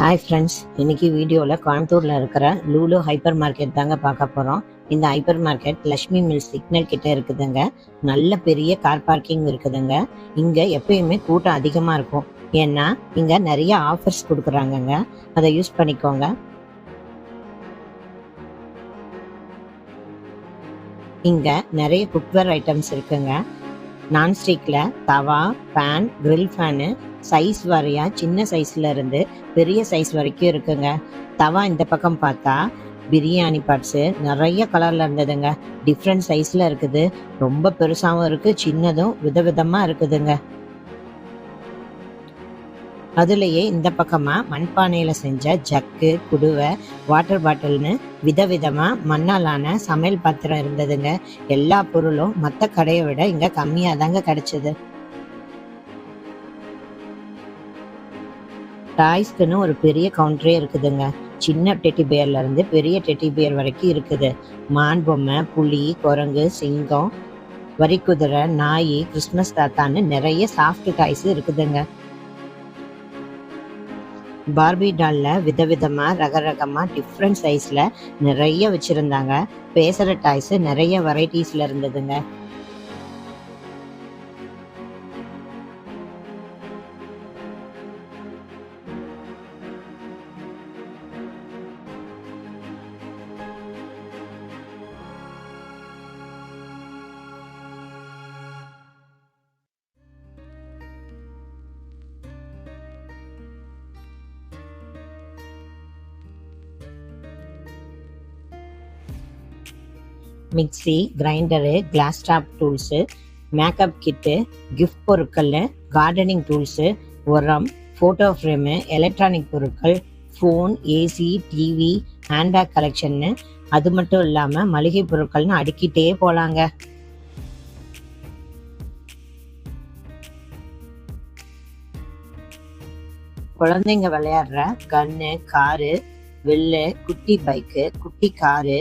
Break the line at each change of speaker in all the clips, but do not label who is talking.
Hi friends இன்னைக்கு வீடியோவில் கோயம்புத்தூரில் இருக்கிற லூலு ஹைப்பர் மார்க்கெட் தாங்க பார்க்க போகிறோம் இந்த hyper market Lakshmi Mill signal கிட்ட இருக்குதுங்க. நல்ல பெரிய கார் பார்க்கிங் இருக்குதுங்க. இங்கே எப்பயுமே கூட்டம் அதிகமாக இருக்கும். ஏன்னா இங்கே நிறைய ஆஃபர்ஸ் கொடுக்குறாங்கங்க. அதை யூஸ் பண்ணிக்கோங்க. இங்கே நிறைய குக்வேர் ஐட்டம்ஸ் இருக்குங்க. நான்ஸ்டிக்கில் tawa pan grill pan size வரையா சின்ன சைஸில் இருந்து பெரிய சைஸ் வரைக்கும் இருக்குங்க. தவா இந்த பக்கம் பார்த்தா பிரியாணி பட்ஸு நிறைய கலரில் இருந்ததுங்க. டிஃப்ரெண்ட் சைஸில் இருக்குது. ரொம்ப பெருசாகவும் இருக்குது சின்னதும் விதவிதமாக இருக்குதுங்க. அதுலேயே இந்த பக்கமாக மண்பானையில் செஞ்ச ஜக்கு குடுவை வாட்டர் பாட்டில்னு விதவிதமாக மண்ணாலான சமையல் பாத்திரம் இருந்ததுங்க. எல்லா பொருளும் மற்ற கடையை விட இங்கே கம்மியாக தாங்க கிடச்சிது. டாய்ஸ்க்குன்னு ஒரு பெரிய கவுண்டரே இருக்குதுங்க. சின்ன டெட்டி பேர்ல இருந்து பெரிய டெட்டி பேர் வரைக்கும் இருக்குது. மான் பொம்மை புலி குரங்கு சிங்கம் வரிக்குதிரை நாய் கிறிஸ்மஸ் தாத்தான்னு நிறைய சாஃப்ட் டாய்ஸ் இருக்குதுங்க. பார்பி டாலில் விதவிதமாக ரக ரகமா டிஃப்ரெண்ட் சைஸில் நிறைய வச்சிருந்தாங்க. பேசுகிற டாய்ஸு நிறைய வெரைட்டிஸில் இருந்ததுங்க. Mixie grinder glass top tools makeup kit gift பொருட்கள் கார்டனிங் டூல்ஸு உரம் ஃபோட்டோ ஃப்ரேமு எலக்ட்ரானிக் பொருட்கள் ஃபோன் ஏசி டிவி ஹேண்ட்பேக் கலெக்ஷன்னு அது மட்டும் இல்லாமல் மளிகை பொருட்கள்னு அடுக்கிட்டே போகலாங்க குழந்தைங்க விளையாடுற கன்னு காரு வெள்ளு குட்டி பைக்கு குட்டி காரு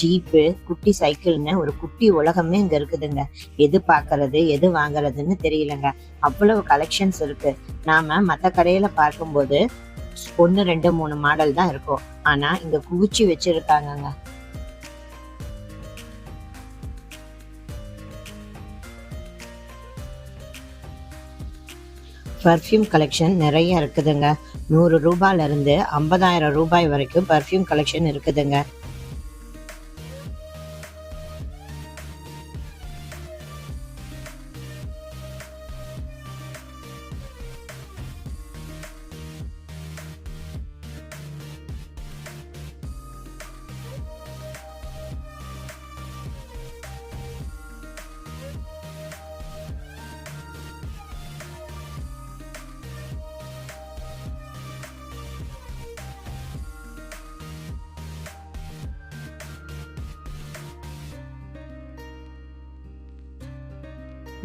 ஜீப்பு குட்டி சைக்கிள்னு ஒரு குட்டி உலகமே இங்க இருக்குதுங்க. எது பார்க்கறது எது வாங்குறதுன்னு தெரியலங்க. அவ்வளவு கலெக்ஷன்ஸ் இருக்கு. நாம மற்ற கடையில பார்க்கும்போது ஒன்று ரெண்டு மூணு மாடல் தான் இருக்கும். ஆனா இங்க குவிச்சு வச்சிருக்காங்கங்க. பர்ஃப்யூம் கலெக்ஷன் நிறைய இருக்குதுங்க. நூறு ரூபாயில இருந்து ஐம்பதாயிரம் ரூபாய் வரைக்கும் பர்ஃப்யூம் கலெக்ஷன் இருக்குதுங்க.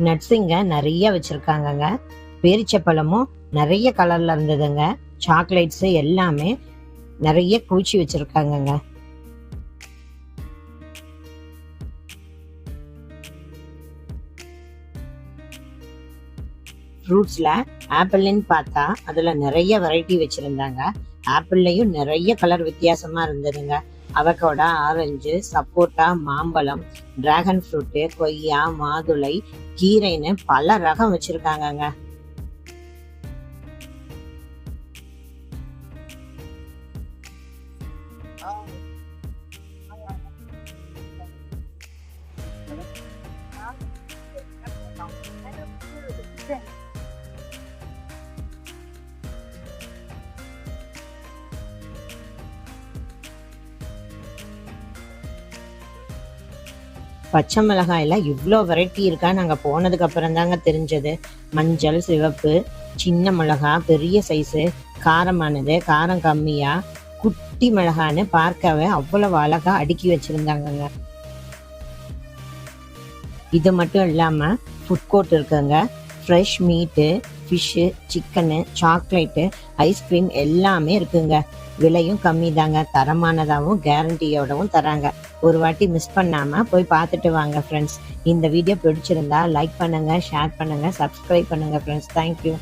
நட்ஸுங்க நிறைய வச்சிருக்காங்கங்க. பேரிச்சப்பழமும் நிறைய கலர்ல இருந்ததுங்க. சாக்லேட்ஸு எல்லாமே நிறைய குவிச்சு வச்சிருக்காங்கங்க. ஃப்ரூட்ஸ்ல ஆப்பிள்னு பார்த்தா அதுல நிறைய வெரைட்டி வச்சிருந்தாங்க. ஆப்பிள்லையும் நிறைய கலர் வித்தியாசமா இருந்ததுங்க. அவகோடா ஆரஞ்சு சப்போட்டா மாம்பழம் டிராகன் ஃப்ரூட்டு கொய்யா மாதுளை கீரைன்னு பல ரகம் வச்சிருக்காங்கங்க. பச்சை மிளகாயெல்லாம் இவ்வளோ வெரைட்டி இருக்கா? நாங்கள் போனதுக்கு அப்புறம் தாங்க தெரிஞ்சது. மஞ்சள் சிவப்பு சின்ன மிளகா பெரிய சைஸு காரமானது காரம் கம்மியா குட்டி மிளகான்னு பார்க்கவே அவ்வளவு அழகா அடுக்கி வச்சிருந்தாங்கங்க. இது மட்டும் இல்லாம ஃபுட் கோர்ட் இருக்குங்க. Fresh meat fish chicken chocolate ice cream எல்லாமே இருக்குங்க. விலையும் கம்மி தாங்க தரமானதாகவும் கேரண்டியோடவும் தராங்க. ஒரு வாட்டி மிஸ் பண்ணாம போய் பார்த்துட்டு வாங்க ஃப்ரெண்ட்ஸ் இந்த வீடியோ பிடிச்சிருந்தா லைக் பண்ணுங்க ஷேர் பண்ணுங்க சப்ஸ்கிரைப் பண்ணுங்க ஃப்ரெண்ட்ஸ் தேங்க்யூ